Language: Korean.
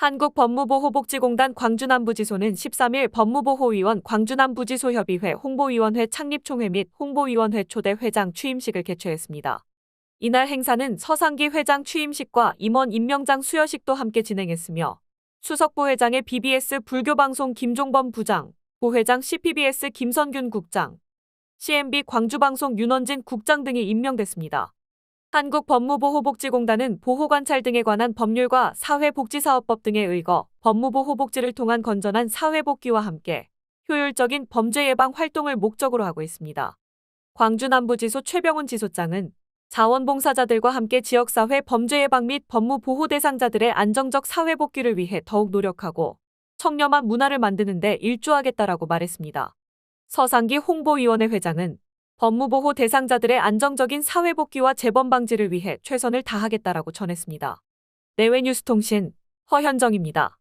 한국법무보호복지공단 광주남부지소는 13일 법무보호위원 광주남부지소협의회 홍보위원회 창립총회 및 홍보위원회 초대 회장 취임식을 개최했습니다. 이날 행사는 서상기 회장 취임식과 임원 임명장 수여식도 함께 진행했으며 수석 부회장의 BBS 불교방송 김종범 부장, 부회장 CPBS 김선균 국장, CMB 광주방송 윤원진 국장 등이 임명됐습니다. 한국법무보호복지공단은 보호관찰 등에 관한 법률과 사회복지사업법 등에 의거 법무보호복지를 통한 건전한 사회복귀와 함께 효율적인 범죄 예방 활동을 목적으로 하고 있습니다. 광주 남부지소 최병훈 지소장은 자원봉사자들과 함께 지역사회 범죄 예방 및 법무 보호 대상자들의 안정적 사회 복귀를 위해 더욱 노력하고 청렴한 문화를 만드는 데 일조하겠다라고 말했습니다. 서상기 홍보위원회 회장은 법무보호 대상자들의 안정적인 사회복귀와 재범 방지를 위해 최선을 다하겠다라고 전했습니다. 내외뉴스통신 허현정입니다.